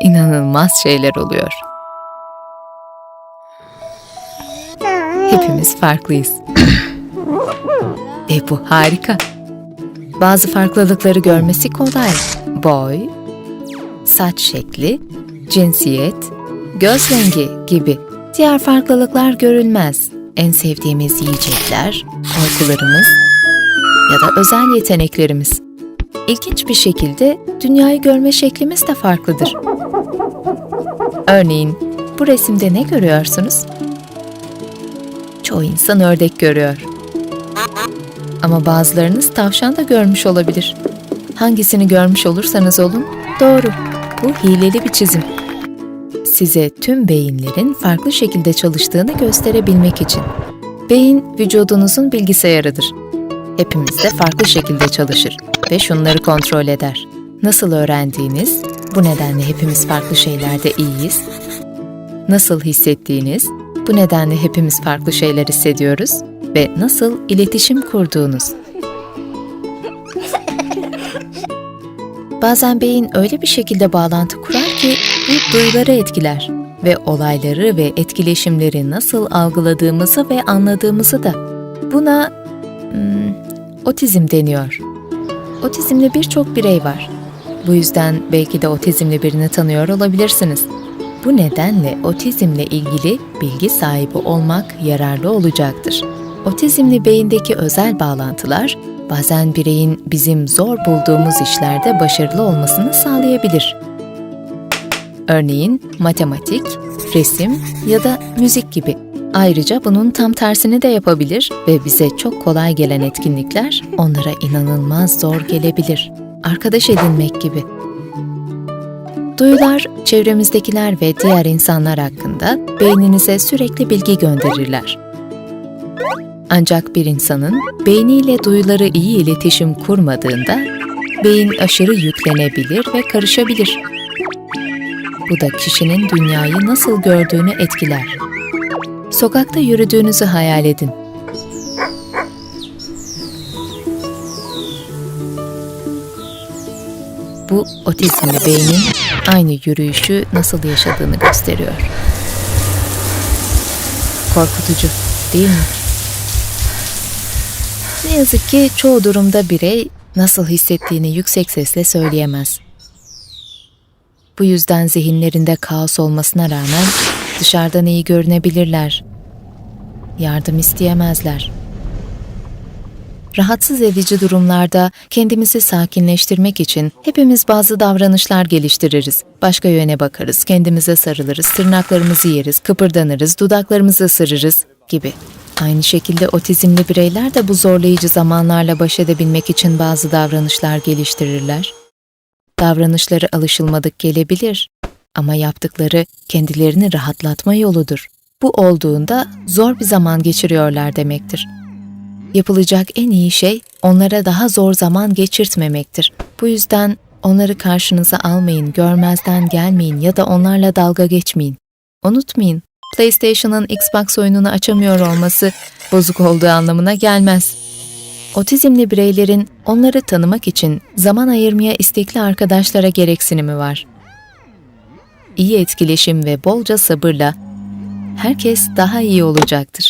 inanılmaz şeyler oluyor. Hepimiz farklıyız. Ve bu harika. Bazı farklılıkları görmesi kolay. Boy, saç şekli, cinsiyet, göz rengi gibi. Diğer farklılıklar görülmez. En sevdiğimiz yiyecekler, korkularımız ya da özel yeteneklerimiz. İlginç bir şekilde dünyayı görme şeklimiz de farklıdır. Örneğin bu resimde ne görüyorsunuz? Çoğu insan ördek görüyor. Ama bazılarınız tavşan da görmüş olabilir. Hangisini görmüş olursanız olun, doğru. Bu hileli bir çizim. Size tüm beyinlerin farklı şekilde çalıştığını gösterebilmek için. Beyin vücudunuzun bilgisayarıdır. Hepimiz de farklı şekilde çalışır ve şunları kontrol eder. Nasıl öğrendiğiniz, bu nedenle hepimiz farklı şeylerde iyiyiz. Nasıl hissettiğiniz, bu nedenle hepimiz farklı şeyler hissediyoruz ve nasıl iletişim kurduğunuz. Bazen beyin öyle bir şekilde bağlantı kurar ki bu duyuları etkiler ve olayları ve etkileşimleri nasıl algıladığımızı ve anladığımızı da. Buna hmm, otizm deniyor. Otizmli birçok birey var. Bu yüzden belki de otizmli birini tanıyor olabilirsiniz. Bu nedenle otizmle ilgili bilgi sahibi olmak yararlı olacaktır. Otizmli beyindeki özel bağlantılar bazen bireyin bizim zor bulduğumuz işlerde başarılı olmasını sağlayabilir. Örneğin matematik, resim ya da müzik gibi. Ayrıca bunun tam tersini de yapabilir ve bize çok kolay gelen etkinlikler onlara inanılmaz zor gelebilir. Arkadaş edinmek gibi. Duyular, çevremizdekiler ve diğer insanlar hakkında beyninize sürekli bilgi gönderirler. Ancak bir insanın beyniyle duyuları iyi iletişim kurmadığında beyin aşırı yüklenebilir ve karışabilir. Bu da kişinin dünyayı nasıl gördüğünü etkiler. Sokakta yürüdüğünüzü hayal edin. Bu otizmli beynin aynı yürüyüşü nasıl yaşadığını gösteriyor. Korkutucu, değil mi? Ne yazık ki çoğu durumda birey nasıl hissettiğini yüksek sesle söyleyemez. Bu yüzden zihinlerinde kaos olmasına rağmen dışarıdan iyi görünebilirler. Yardım isteyemezler. Rahatsız edici durumlarda kendimizi sakinleştirmek için hepimiz bazı davranışlar geliştiririz. Başka yöne bakarız, kendimize sarılırız, tırnaklarımızı yeriz, kıpırdanırız, dudaklarımızı ısırırız gibi. Aynı şekilde otizmli bireyler de bu zorlayıcı zamanlarla baş edebilmek için bazı davranışlar geliştirirler. Davranışları alışılmadık gelebilir ama yaptıkları kendilerini rahatlatma yoludur. Bu olduğunda zor bir zaman geçiriyorlar demektir. Yapılacak en iyi şey onlara daha zor zaman geçirtmemektir. Bu yüzden onları karşınıza almayın, görmezden gelmeyin ya da onlarla dalga geçmeyin. Unutmayın, PlayStation'ın Xbox oyununu açamıyor olması bozuk olduğu anlamına gelmez. Otizmli bireylerin onları tanımak için zaman ayırmaya istekli arkadaşlara gereksinimi var. İyi etkileşim ve bolca sabırla herkes daha iyi olacaktır.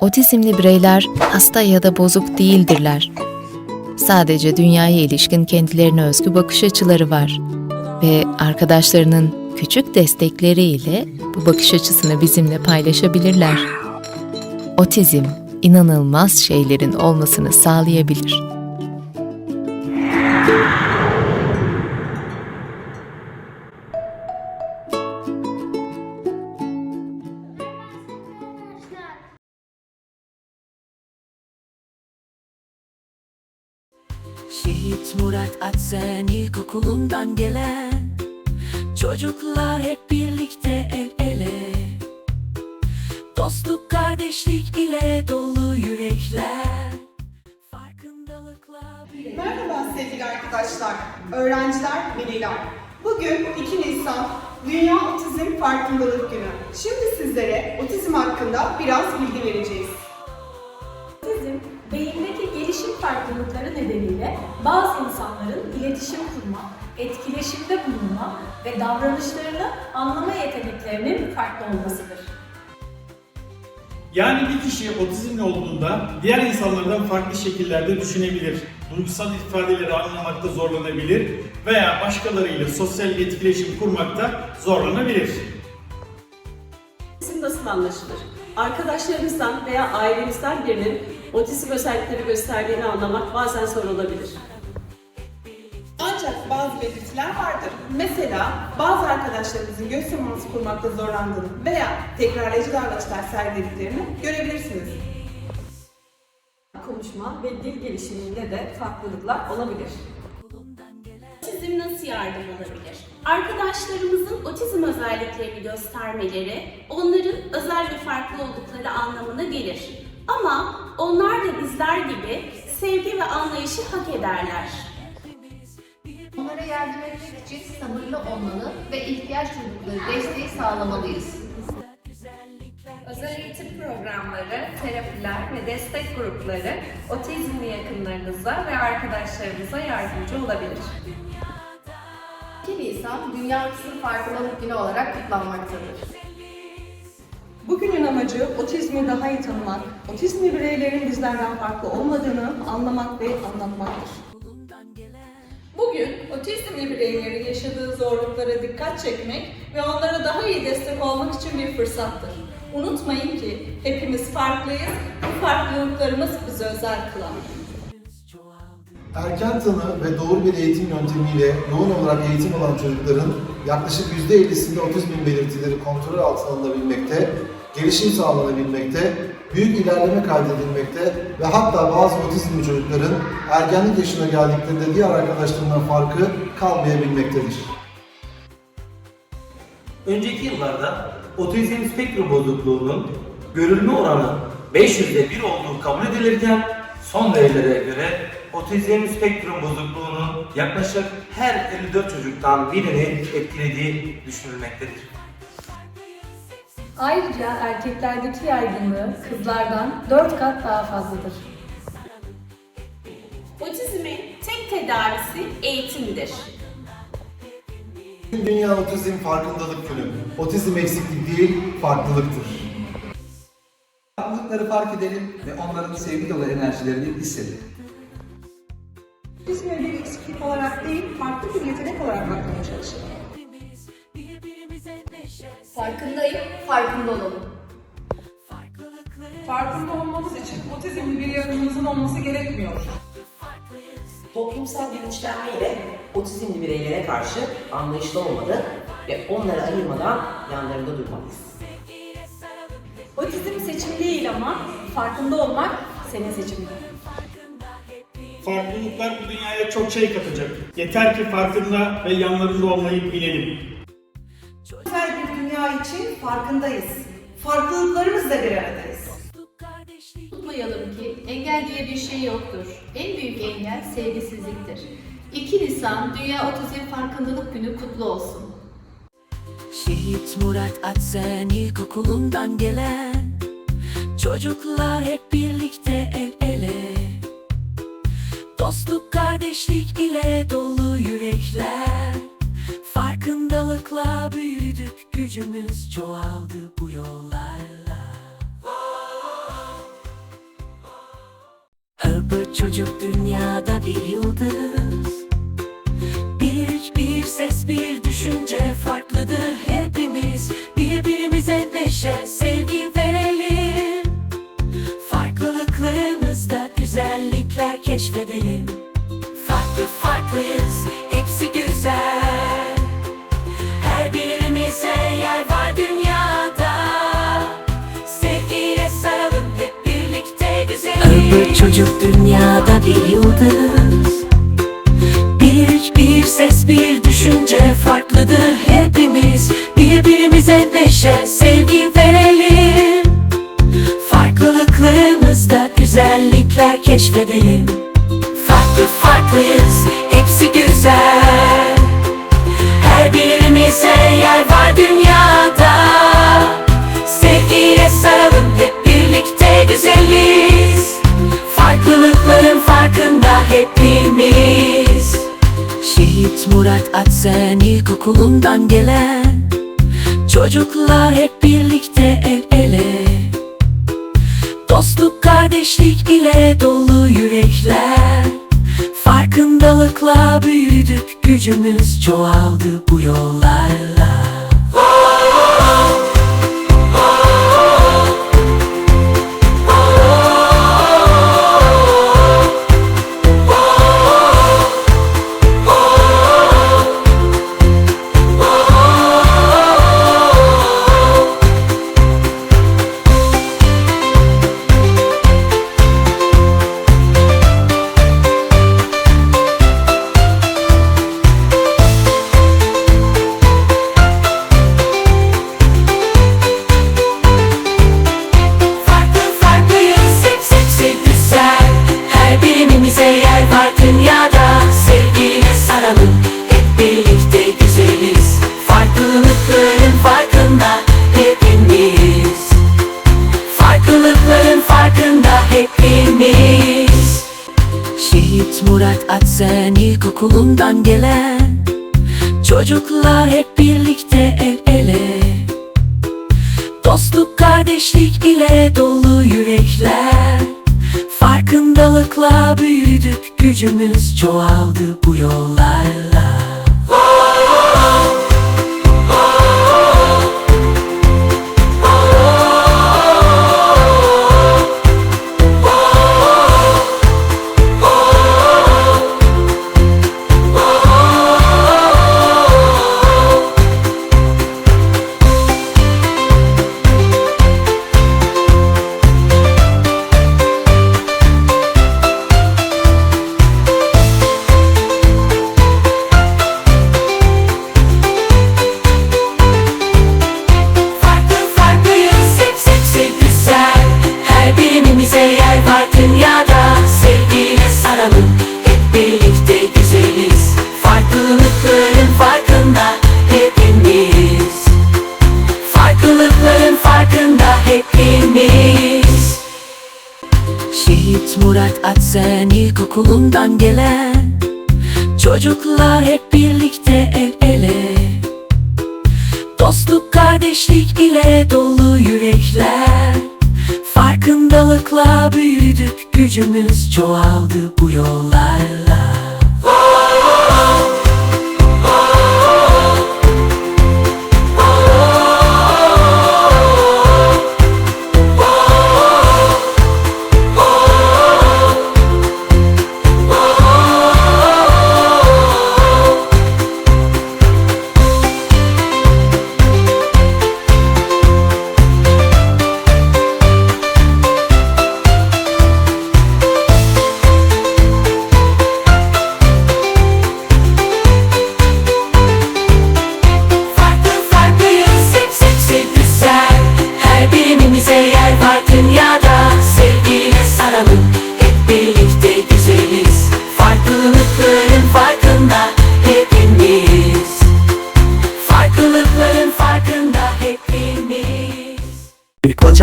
Otizmli bireyler hasta ya da bozuk değildirler. Sadece dünyaya ilişkin kendilerine özgü bakış açıları var ve arkadaşlarının küçük destekleriyle bu bakış açısını bizimle paylaşabilirler. Otizm inanılmaz şeylerin olmasını sağlayabilir. Atsen ilkokulundan gelen Çocuklar hep birlikte el ele Dostluk kardeşlik ile dolu yürekler Farkındalıkla bir Merhaba sevgili arkadaşlar, öğrenciler, veliler. Bugün 2 Nisan Dünya Otizm Farkındalık Günü. Şimdi sizlere otizm hakkında biraz bilgi vereceğiz. Gelişim farklılıkları nedeniyle bazı insanların iletişim kurma, etkileşimde bulunma ve davranışlarını anlama yeteneklerinin farklı olmasıdır. Yani bir kişi otizmli olduğunda diğer insanlardan farklı şekillerde düşünebilir, duygusal ifadeleri anlamakta zorlanabilir veya başkalarıyla sosyal etkileşim kurmakta zorlanabilir. Otizm nasıl anlaşılır? Arkadaşlarımızdan veya ailemizden birinin otizm özellikleri gösterdiğini anlamak bazen zor olabilir. Ancak bazı belirtiler vardır. Mesela bazı arkadaşlarımızın göz teması kurmakta zorlandığını veya tekrarlayıcı davranışlar sergilediklerini görebilirsiniz. Konuşma ve dil gelişiminde de farklılıklar olabilir. Otizm nasıl yardım olabilir? Arkadaşlarımızın otizm özelliklerini göstermeleri onların özel ve farklı oldukları anlamına gelir. Ama onlar da bizler gibi sevgi ve anlayışı hak ederler. Onlara yardım etmek için sabırlı olmalı ve ihtiyaç duydukları desteği sağlamalıyız. Özel eğitim programları, terapiler ve destek grupları otizmli yakınlarınıza ve arkadaşlarınıza yardımcı olabilir. 2 Nisan Dünya Otizm Farkındalık Günü olarak kutlanmaktadır. Bugünün amacı otizmi daha iyi tanımak, otizmli bireylerin bizlerden farklı olmadığını anlamak ve anlatmaktır. Bugün otizmli bireylerin yaşadığı zorluklara dikkat çekmek ve onlara daha iyi destek olmak için bir fırsattır. Unutmayın ki hepimiz farklıyız, bu farklılıklarımız bizi özel kılar. Erken tanı ve doğru bir eğitim yöntemiyle yoğun olarak eğitim alan çocukların yaklaşık %50'sinde otizmin belirtileri kontrol altına alınabilmekte, gelişim sağlanabilmekte, büyük ilerleme kaydedilmekte ve hatta bazı otizmli çocukların ergenlik yaşına geldiklerinde diğer arkadaşlarından farkı kalmayabilmektedir. Önceki yıllarda otizm spektrum bozukluğunun görülme oranı 500'de 1 olduğu kabul edilirken son verilere göre otizm spektrum bozukluğunun yaklaşık her 54 çocuktan birini etkilediği düşünülmektedir. Ayrıca erkeklerdeki yaygınlığı kızlardan 4 kat daha fazladır. Otizmin tek tedavisi eğitimdir. Dünya Otizm Farkındalık Günü. Otizm eksiklik değil, farklılıktır. Farklılıkları fark edelim ve onların sevgi dolu enerjilerini hissedelim. Otizmi bir eksiklik olarak değil, farklı bir yetenek olarak bakmaya çalışalım. Farkındayım, farkında olalım. Farkında olmamız için otizmli bir yanımızın olması gerekmiyor. Toplumsal bilinçlenme ile otizmli bireylere karşı anlayışlı olmalı ve onları ayırmadan yanlarında durmalıyız. Otizm seçim değil ama farkında olmak senin seçimin. Farklılıklar bu dünyaya çok şey katacak. Yeter ki farkında ve yanlarında olmayı bilelim. Dünya için farkındayız. Farklılıklarımızla bir aradayız. Unutmayalım ki engel diye bir şey yoktur. En büyük engel sevgisizliktir. 2 Nisan Dünya Otizm Farkındalık Günü kutlu olsun. Şehit Murat Atsen ilkokulundan gelen Çocuklar hep birlikte el ele Dostluk kardeşlik ile dolu yürekler Farkındalıkla büyüdük gücümüz çoğaldı bu yollarla. Öbür çocuk dünyada bir yıldız. Bir, bir ses, bir düşünce farklıdır. Hepimiz Birbirimize neşe, sevgi verelim. Farklılıklarımızda güzellikler keşfedelim. Farklı farklıyız, Öbür çocuk dünyada bir yıldız. Bir, bir ses, bir düşünce farklıdır hepimiz. Birbirimize neşe, sevgi verelim. Farklılıklarımızda güzellikler keşfedelim. Farklı farklıyız, hepsi güzel. Her birimize yer var dünyada. Sevgiyle saralım hep birlikte güzeliz Murat Atsen ilkokulundan gelen Çocuklar hep birlikte el ele. Dostluk kardeşlik ile dolu yürekler. Farkındalıkla büyüdük gücümüz çoğaldı bu yollarla hepimiz. Şehit Murat Atsen ilkokulundan gelen. Çocuklar hep birlikte el ele. Dostluk kardeşlik ile dolu yürekler. Farkındalıkla büyüdük gücümüz çoğaldı bu yollarla gücümüz çoğaldı bu yollarla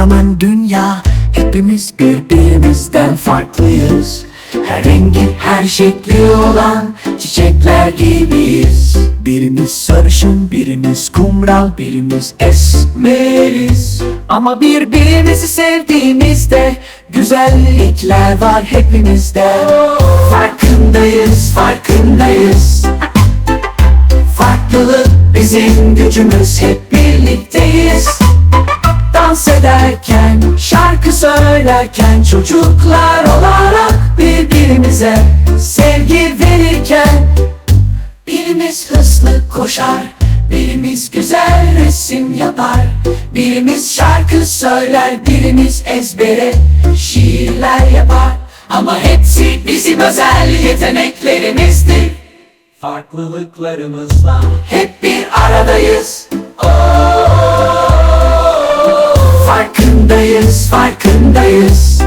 Kocaman dünya. Hepimiz birbirimizden farklıyız. Her rengi her şekli olan Çiçekler gibiyiz. Birimiz sarışın, birimiz kumral Birimiz esmeriz. Ama birbirimizi sevdiğimizde Güzellikler var hepimizde. Farkındayız, farkındayız. Farklılık bizim gücümüz Hep birlikteyiz Dans ederken, şarkı söylerken Çocuklar olarak birbirimize sevgi verirken Birimiz hızlı koşar, birimiz güzel resim yapar Birimiz şarkı söyler, birimiz ezbere şiirler yapar. Ama hepsi bizim özel yeteneklerimizdir. Farklılıklarımızla hep bir aradayız Farkındayız, farkındayız.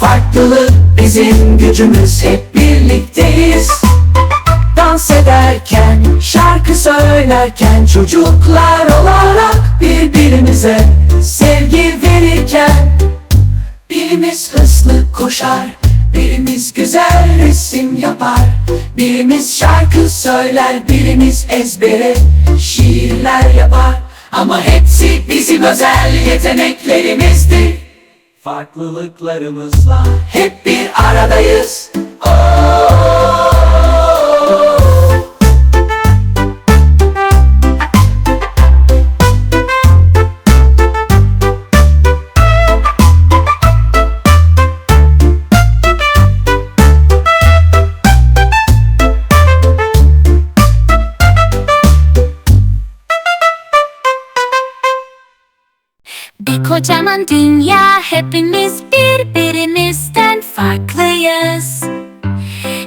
Farklılık bizim gücümüz hep birlikteyiz. Dans ederken, şarkı söylerken Çocuklar olarak birbirimize sevgi verirken Birimiz hızlı koşar, bir Birimiz güzel resim yapar. Birimiz şarkı söyler Birimiz ezbere şiirler yapar Ama hepsi bizim özel yeteneklerimizdir Farklılıklarımızla hep bir aradayız Oh! Kocaman dünya hepimiz birbirimizden farklıyız.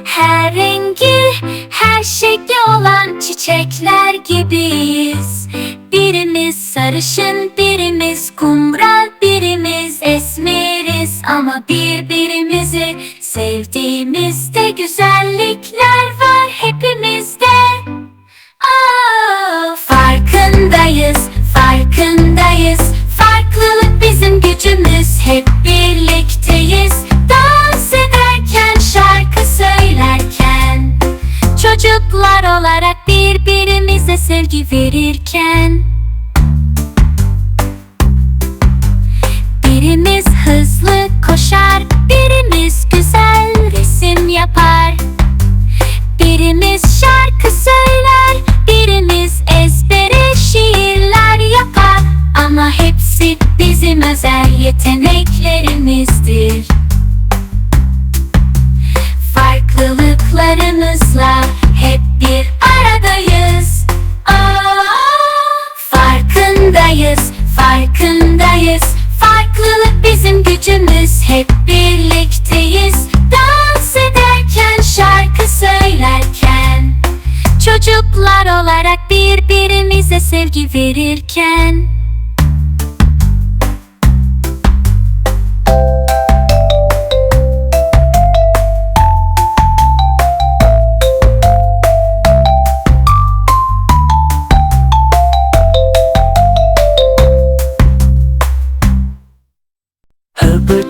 Her rengi, her şekli olan çiçekler gibiyiz. Birimiz sarışın, birimiz kumral, birimiz esmeriz Ama birbirimizi sevgi verirken Birimiz hızlı koşar Birimiz güzel resim yapar. Birimiz şarkı söyler, birimiz ezbere şiirler yapar. Ama hepsi bizim özel yeteneklerimizdir. Farklılıklarımızla sevgi verirken.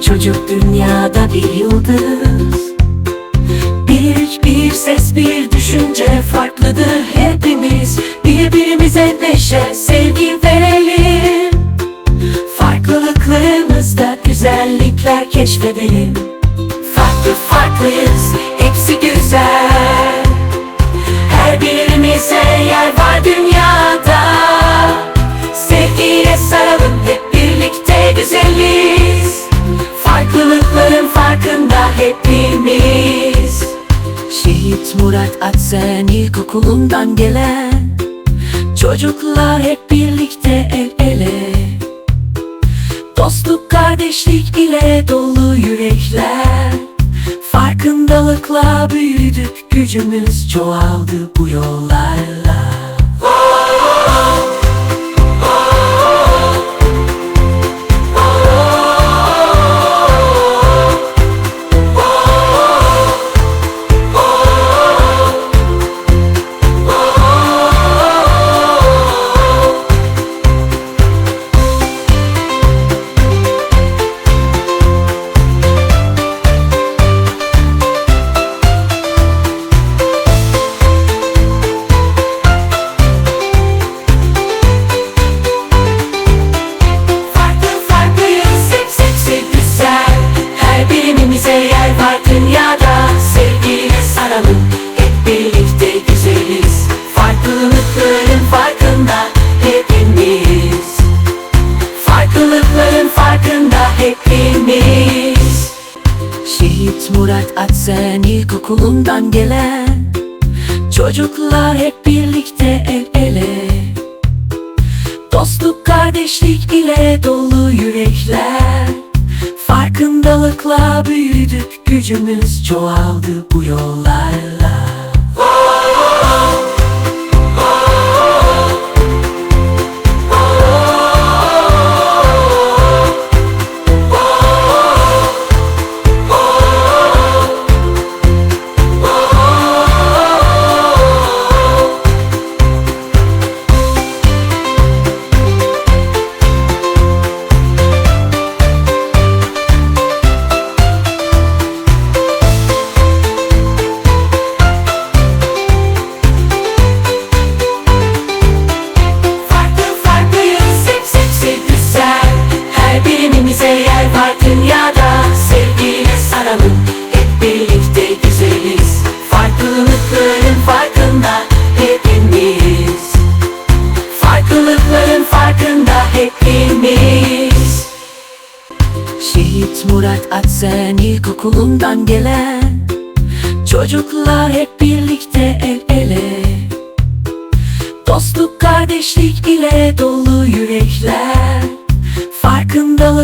Çocuk dünyada bir yıldız. Bir bir ses bir düşünce farklıdır keşfedelim Farklı farklıyız hepsi güzel. Her birimize yer var dünyada. Sevgiyle saralım hep birlikte güzeliz. Farklılıkların farkında hepimiz. Şehit Murat Atsen ilkokulundan gelen Çocuklar hep kardeşlik ile dolu yürekler. Farkındalıkla büyüdük gücümüz çoğaldı bu yollarla Atsen ilkokulundan gelen Çocuklar hep birlikte el ele. Dostluk kardeşlik ile dolu yürekler. Farkındalıkla büyüdük gücümüz çoğaldı bu yollarla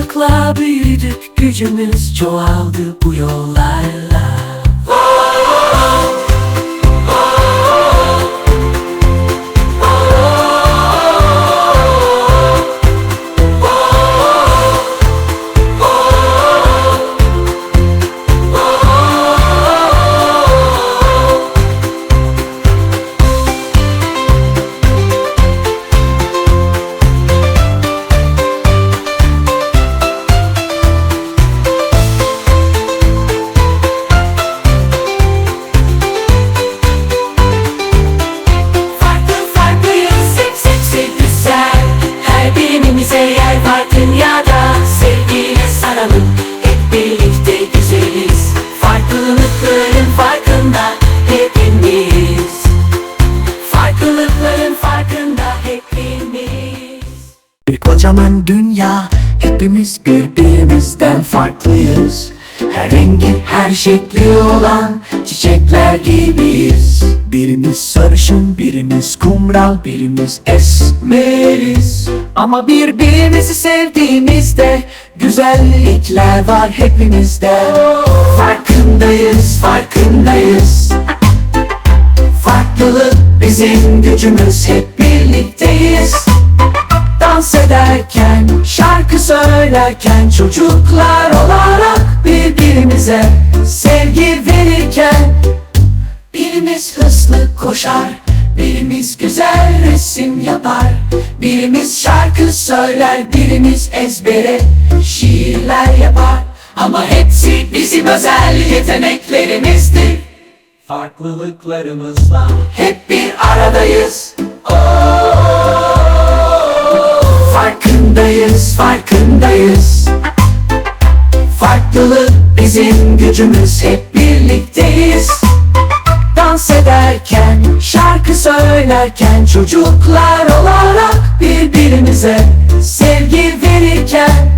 Farkındalıkla büyüdük gücümüz çoğaldı bu yollarla kocaman dünya. Hepimiz birbirimizden farklıyız. Her rengi her şekli olan çiçekler gibiyiz. Birimiz sarışın, birimiz kumral, birimiz esmeriz. Ama birbirimizi sevdiğimizde güzellikler var hepimizde. Farkındayız, farkındayız. Farklılık bizim gücümüz. Hep birlikteyiz Dans ederken, şarkı söylerken Çocuklar olarak birbirimize sevgi verirken Birimiz hızlı koşar, birimiz güzel resim yapar Birimiz şarkı söyler, birimiz ezbere şiirler yapar. Ama hepsi bizim özel yeteneklerimizdir. Farklılıklarımızla hep bir aradayız Farkındayız, farkındayız. Farklılık bizim gücümüz hep birlikteyiz. Dans ederken, şarkı söylerken Çocuklar olarak birbirimize sevgi verirken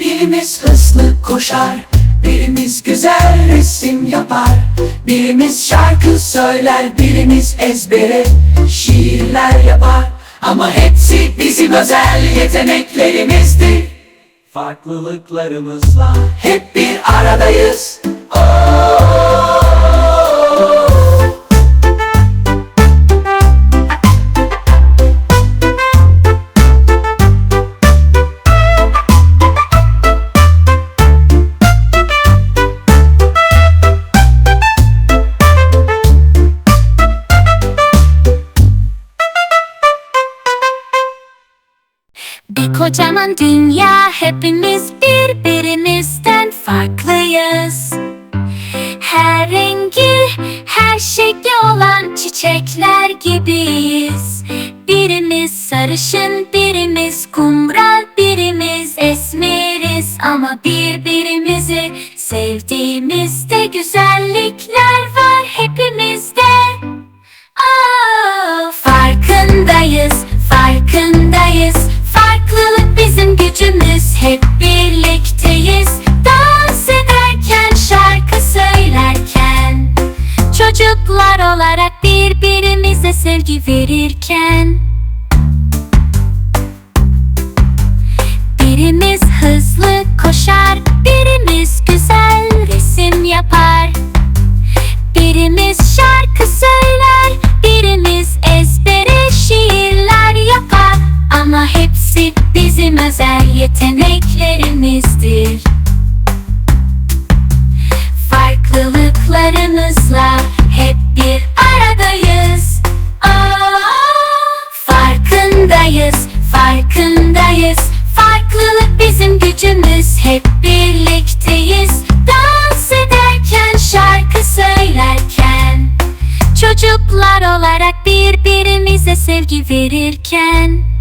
Birimiz hızlı koşar, birimiz güzel resim yapar. Birimiz şarkı söyler, birimiz ezbere şiirler yapar Ama hepsi bizim özel yeteneklerimizdir. Farklılıklarımızla hep bir aradayız. Bir kocaman dünya hepimiz birbirimizden farklıyız. Her rengi, her şekli olan çiçekler gibiyiz. Birimiz sarışın, hepsi bizim özel yeteneklerimizdir. Farklılıklarımızla hep bir aradayız. Aa, Farkındayız, farkındayız. Farklılık bizim gücümüz. Hep birlikteyiz. Dans ederken, şarkı söylerken Çocuklar olarak birbirimize sevgi verirken